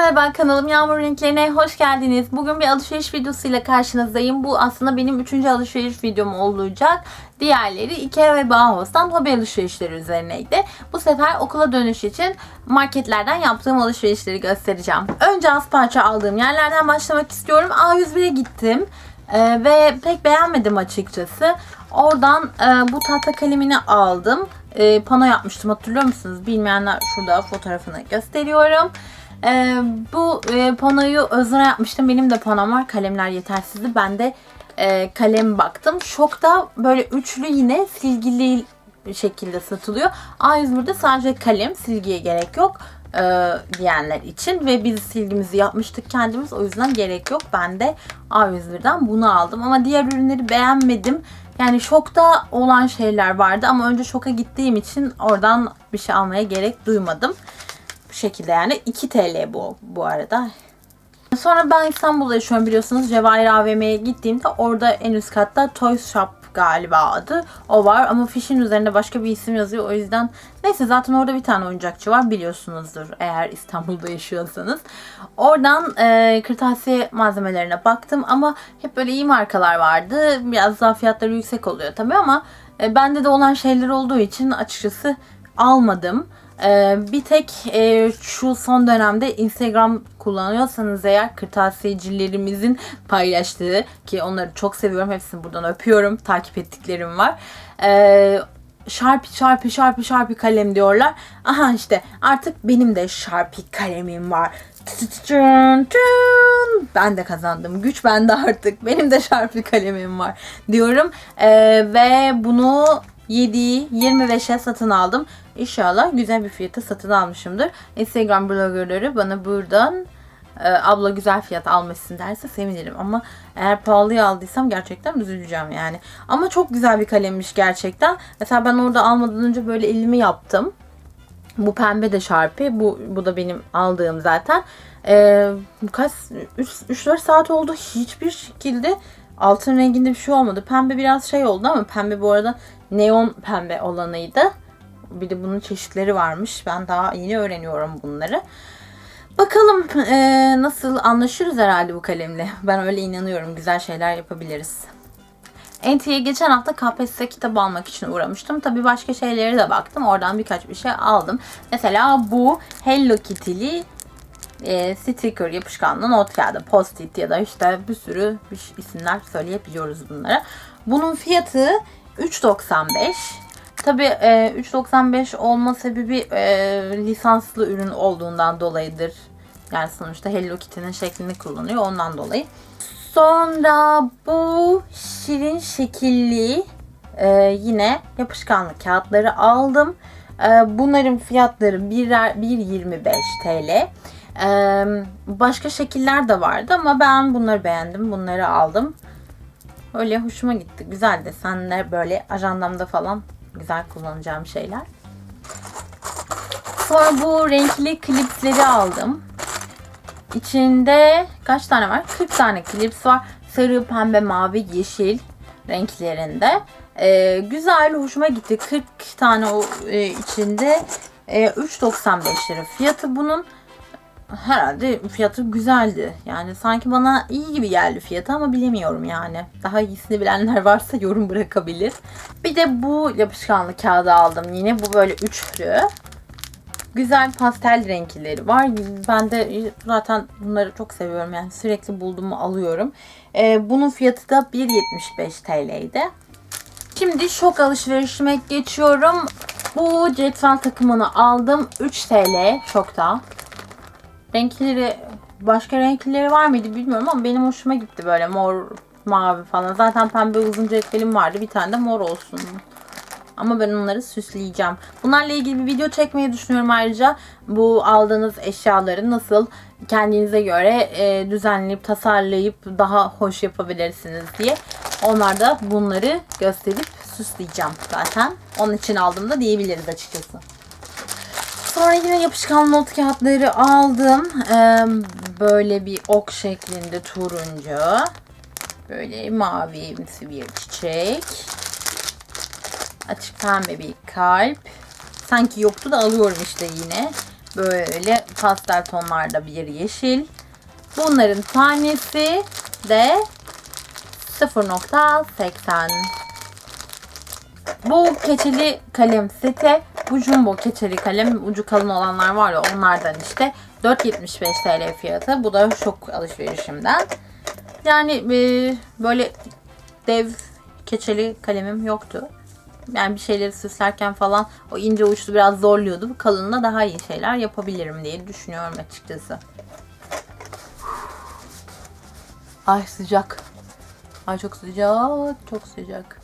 Merhaba kanalım Yağmur Renklerine hoş geldiniz. Bugün bir alışveriş videosuyla karşınızdayım. Bu aslında benim üçüncü alışveriş videom olacak. Diğerleri Ikea ve Bauhaus'tan hobi alışverişleri üzerineydi. Bu sefer okula dönüş için marketlerden yaptığım alışverişleri göstereceğim. Önce az parça aldığım yerlerden başlamak istiyorum. A101'e gittim. Ee, ve pek beğenmedim açıkçası. Oradan e, bu tahta kalemini aldım. E, pano yapmıştım hatırlıyor musunuz? Bilmeyenler şurada fotoğrafını gösteriyorum. E, bu e, panoyu Özür'e yapmıştım. Benim de panom var. Kalemler yetersizdi. Ben de e, kalem baktım. Şokta böyle üçlü yine silgili şekilde satılıyor. A101'de sadece kalem, silgiye gerek yok e, diyenler için ve biz silgimizi yapmıştık kendimiz o yüzden gerek yok. Ben de A101'den bunu aldım ama diğer ürünleri beğenmedim. Yani şokta olan şeyler vardı ama önce şoka gittiğim için oradan bir şey almaya gerek duymadım. Şekilde yani 2 TL bu bu arada. Sonra ben İstanbul'da yaşıyorum biliyorsunuz. Cevahir AVM'ye gittiğimde orada en üst katta Toys Shop galiba adı. O var ama fişin üzerinde başka bir isim yazıyor. O yüzden neyse zaten orada bir tane oyuncakçı var biliyorsunuzdur eğer İstanbul'da yaşıyorsanız. Oradan e, kırtasiye malzemelerine baktım ama hep böyle iyi markalar vardı. Biraz daha fiyatları yüksek oluyor tabii ama e, bende de olan şeyler olduğu için açıkçası almadım. Ee, bir tek e, şu son dönemde Instagram kullanıyorsanız eğer kırtasiyecilerimizin paylaştığı ki onları çok seviyorum. Hepsini buradan öpüyorum. Takip ettiklerim var. Ee, Sharpie, Sharpie, Sharpie, Sharpie kalem diyorlar. Aha işte artık benim de Sharpie kalemim var. Ben de kazandım. Güç bende artık. Benim de Sharpie kalemim var diyorum. Ee, ve bunu 7'yi 25'e satın aldım. İnşallah güzel bir fiyata satın almışımdır. Instagram bloggerları bana buradan e, abla güzel fiyat almışsın derse sevinirim. Ama eğer pahalıya aldıysam gerçekten üzüleceğim yani. Ama çok güzel bir kalemmiş gerçekten. Mesela ben orada almadan önce böyle elimi yaptım. Bu pembe de Sharpie. Bu, bu da benim aldığım zaten. Ee, kaç 3-4 saat oldu. Hiçbir şekilde altın renginde bir şey olmadı. Pembe biraz şey oldu ama pembe bu arada neon pembe olanıydı. Bir de bunun çeşitleri varmış. Ben daha yeni öğreniyorum bunları. Bakalım e, nasıl anlaşırız herhalde bu kalemle. Ben öyle inanıyorum. Güzel şeyler yapabiliriz. NT'ye geçen hafta KPSS kitabı almak için uğramıştım. Tabii başka şeylere de baktım. Oradan birkaç bir şey aldım. Mesela bu Hello Kitty'li e, sticker yapışkanlı not kağıdı, post-it ya da işte bir sürü bir isimler söyleyebiliyoruz bunlara. Bunun fiyatı 3.95. Tabi e, 3.95 olma sebebi e, lisanslı ürün olduğundan dolayıdır. Yani sonuçta Hello Kitty'nin şeklini kullanıyor ondan dolayı. Sonra bu şirin şekilli e, yine yapışkanlı kağıtları aldım. E, bunların fiyatları birer 1.25 TL. Başka şekiller de vardı ama ben bunları beğendim. Bunları aldım. Öyle hoşuma gitti. Güzel desenler böyle ajandamda falan güzel kullanacağım şeyler. Sonra bu renkli klipsleri aldım. İçinde kaç tane var? 40 tane klips var. Sarı, pembe, mavi, yeşil renklerinde. Ee, güzel, hoşuma gitti. 40 tane o e, içinde e, 3.95 lira fiyatı bunun herhalde fiyatı güzeldi. Yani sanki bana iyi gibi geldi fiyatı ama bilemiyorum yani. Daha iyisini bilenler varsa yorum bırakabilir. Bir de bu yapışkanlı kağıdı aldım yine. Bu böyle üçlü. Güzel pastel renkleri var. Ben de zaten bunları çok seviyorum. Yani sürekli bulduğumu alıyorum. Ee, bunun fiyatı da 1.75 TL'ydi. Şimdi şok alışverişime geçiyorum. Bu cetvel takımını aldım. 3 TL şokta. Renkleri başka renkleri var mıydı bilmiyorum ama benim hoşuma gitti böyle mor mavi falan. Zaten pembe uzun cetvelim vardı. Bir tane de mor olsun. Ama ben onları süsleyeceğim. Bunlarla ilgili bir video çekmeyi düşünüyorum ayrıca. Bu aldığınız eşyaları nasıl kendinize göre e, düzenleyip tasarlayıp daha hoş yapabilirsiniz diye. Onlar da bunları gösterip süsleyeceğim zaten. Onun için aldım da diyebiliriz açıkçası. Sonra yine yapışkan not kağıtları aldım. Ee, böyle bir ok şeklinde turuncu. Böyle mavi bir çiçek. Açık pembe bir kalp. Sanki yoktu da alıyorum işte yine. Böyle pastel tonlarda bir yeşil. Bunların tanesi de 0.80. Bu keçeli kalem seti. Bu jumbo keçeli kalem ucu kalın olanlar var ya onlardan işte 4.75 TL fiyatı. Bu da şok alışverişimden. Yani e, böyle dev keçeli kalemim yoktu. Yani bir şeyleri süslerken falan o ince uçlu biraz zorluyordu. Bu kalınla daha iyi şeyler yapabilirim diye düşünüyorum açıkçası. Ay sıcak. Ay çok sıcak, çok sıcak.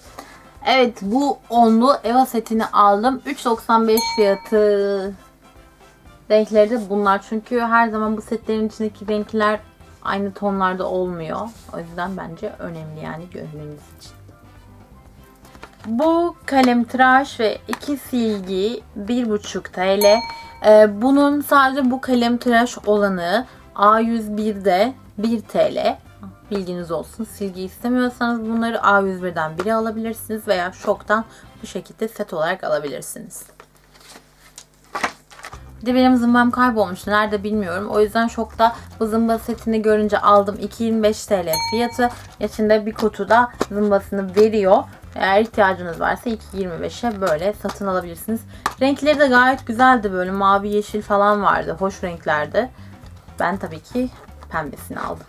Evet bu onlu Eva setini aldım. 3.95 fiyatı. Renkleri de bunlar. Çünkü her zaman bu setlerin içindeki renkler aynı tonlarda olmuyor. O yüzden bence önemli yani görmeniz için. Bu kalem tıraş ve iki silgi 1.5 TL. Ee, bunun sadece bu kalem tıraş olanı A101'de 1 TL. Bilginiz olsun. Silgi istemiyorsanız bunları A101'den biri alabilirsiniz veya Şok'tan bu şekilde set olarak alabilirsiniz. Bir de benim zımbam kaybolmuştu. Nerede bilmiyorum. O yüzden Şok'ta bu zımba setini görünce aldım. 2.25 TL fiyatı. İçinde bir kutuda zımbasını veriyor. Eğer ihtiyacınız varsa 2.25'e böyle satın alabilirsiniz. Renkleri de gayet güzeldi. Böyle mavi yeşil falan vardı. Hoş renklerdi. Ben tabii ki pembesini aldım.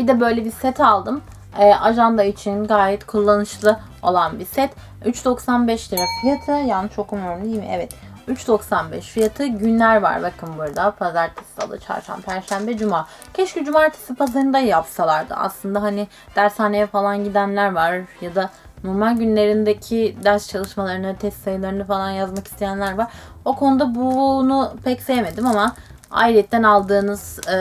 Bir de böyle bir set aldım. Ee, ajanda için gayet kullanışlı olan bir set. 3.95 lira fiyatı. Yanlış okumuyorum değil mi? Evet. 3.95 fiyatı günler var bakın burada. Pazartesi, salı, çarşamba, perşembe, cuma. Keşke cumartesi pazarında yapsalardı. Aslında hani dershaneye falan gidenler var ya da normal günlerindeki ders çalışmalarını, test sayılarını falan yazmak isteyenler var. O konuda bunu pek sevmedim ama ayrıyetten aldığınız e,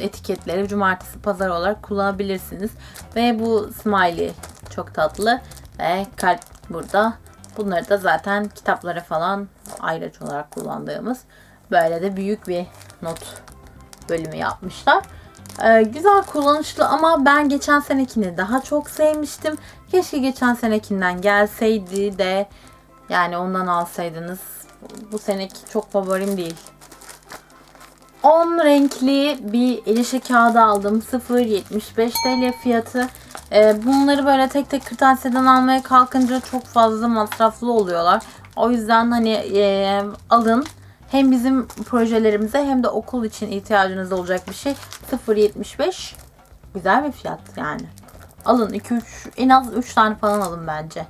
etiketleri cumartesi pazar olarak kullanabilirsiniz. Ve bu smiley çok tatlı ve kalp burada. Bunları da zaten kitaplara falan ayraç olarak kullandığımız böyle de büyük bir not bölümü yapmışlar. Ee, güzel kullanışlı ama ben geçen senekini daha çok sevmiştim. Keşke geçen senekinden gelseydi de yani ondan alsaydınız. Bu seneki çok favorim değil. 10 renkli bir el kağıdı aldım. 0.75 TL fiyatı. Ee, bunları böyle tek tek kırtasiyeden almaya kalkınca çok fazla masraflı oluyorlar. O yüzden hani e, alın. Hem bizim projelerimize hem de okul için ihtiyacınız olacak bir şey. 0.75 güzel bir fiyat yani. Alın 2-3 en az 3 tane falan alın bence.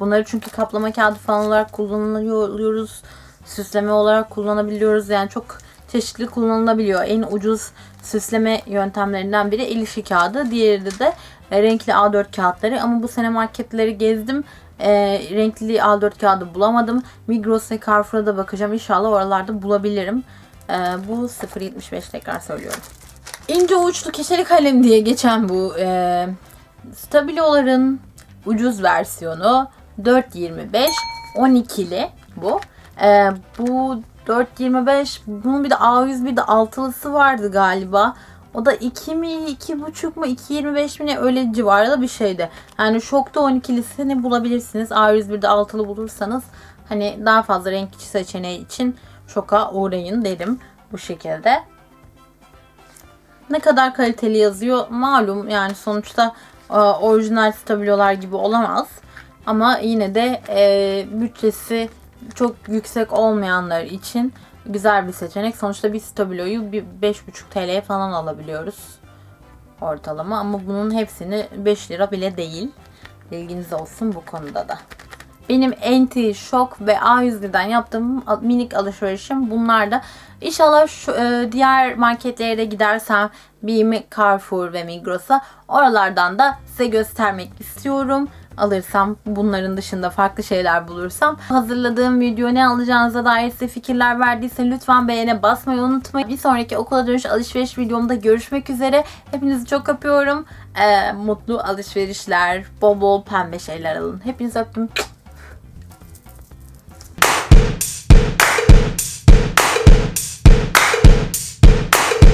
Bunları çünkü kaplama kağıdı falan olarak kullanıyoruz. Süsleme olarak kullanabiliyoruz. Yani çok çeşitli kullanılabiliyor. En ucuz süsleme yöntemlerinden biri el kağıdı. Diğeri de e, renkli A4 kağıtları. Ama bu sene marketleri gezdim. E, renkli A4 kağıdı bulamadım. Migros ve Carrefour'a da bakacağım. İnşallah oralarda bulabilirim. E, bu 0.75 tekrar söylüyorum. İnce uçlu keçeli kalem diye geçen bu e, Stabilo'ların ucuz versiyonu 4.25 12'li bu. E, bu 4.25 bunun bir de A100 bir de altılısı vardı galiba. O da 2 mi 2.5 mu 2.25 mi ne öyle civarda bir şeydi. Yani şokta 12'lisini bulabilirsiniz. A101'de altılı bulursanız hani daha fazla renk seçeneği için şoka uğrayın derim bu şekilde. Ne kadar kaliteli yazıyor malum yani sonuçta e, orijinal stabilolar gibi olamaz. Ama yine de e, bütçesi çok yüksek olmayanlar için güzel bir seçenek. Sonuçta bir stabiloyu bir 5,5 TL'ye falan alabiliyoruz ortalama ama bunun hepsini 5 lira bile değil. Bilginiz olsun bu konuda da. Benim NT, Shock ve A101'den yaptığım minik alışverişim bunlar da. İnşallah şu, e, diğer marketlere de gidersem BİM, Carrefour ve Migros'a oralardan da size göstermek istiyorum alırsam bunların dışında farklı şeyler bulursam hazırladığım video ne alacağınıza dair size fikirler verdiyse lütfen beğene basmayı unutmayın. Bir sonraki okula dönüş alışveriş videomda görüşmek üzere. Hepinizi çok öpüyorum. Ee, mutlu alışverişler, bol bol pembe şeyler alın. Hepinizi öptüm.